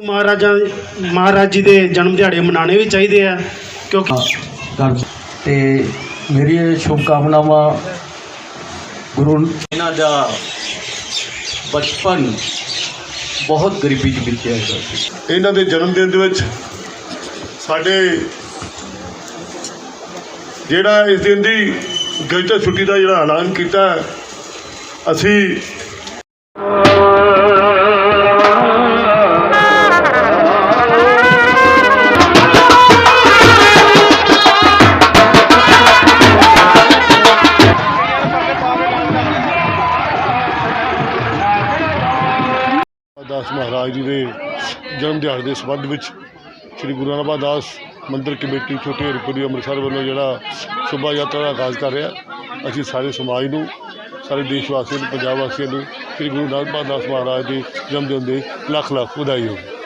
ਮਹਾਰਾਜਾ ਮਹਾਰਾਜ ਜੀ ਦੇ ਜਨਮ ਦਿਹਾੜੇ ਮਨਾਉਣੇ ਵੀ ਚਾਹੀਦੇ ਆ ਕਿਉਂਕਿ ਤੇ ਮੇਰੀ ਇਹ ਸ਼ੁਭ ਕਾਮਨਾਵਾਂ ਗੁਰੂ ਇਹਨਾਂ ਦਾ ਬਚਪਨ ਬਹੁਤ ਗਰੀਬੀ 'ਚ ਬੀਤਿਆ ਹੈ ਇਹਨਾਂ ਦੇ ਜਨਮ ਦਿਨ ਦੇ ਵਿੱਚ ਸਾਡੇ ਜਿਹੜਾ ਇਸ ਦਿਨ ਦੀ ਗਜਟਾ ਛੁੱਟੀ ਦਾ ਜਿਹੜਾ ਐਲਾਨ ਕੀਤਾ ਅਸੀਂ ਦਾਸ ਮਹਾਰਾਜ ਜੀ ਦੇ ਜਨਮ ਦਿਹਾੜੇ ਦੇ ਸੰਬੰਧ ਵਿੱਚ ਸ੍ਰੀ ਗੁਰੂ ਨਾਨਕ ਦਾਸ ਮੰਦਿਰ ਕਮੇਟੀ ਛੋਟੀ ਹਰਪੁਰੀ ਅੰਮ੍ਰਿਤਸਰ ਵੱਲੋਂ ਜਿਹੜਾ ਸ਼ੋਭਾ ਯਾਤਰਾ ਦਾ ਆਗਾਜ਼ ਕਰ ਰਿਹਾ। ਅਸੀਂ ਸਾਰੇ ਸਮਾਜ ਨੂੰ, ਸਾਰੇ ਦੇਸ਼ ਵਾਸੀਆਂ ਨੂੰ, ਪੰਜਾਬ ਵਾਸੀਆਂ ਨੂੰ ਸ੍ਰੀ ਗੁਰੂ ਨਾਨਕ ਦਾਸ ਮਹਾਰਾਜ ਦੇ ਜਨਮ ਦਿਨ ਦੇ ਲੱਖ ਲੱਖ ਵਧਾਈ ਹੋਵੇ।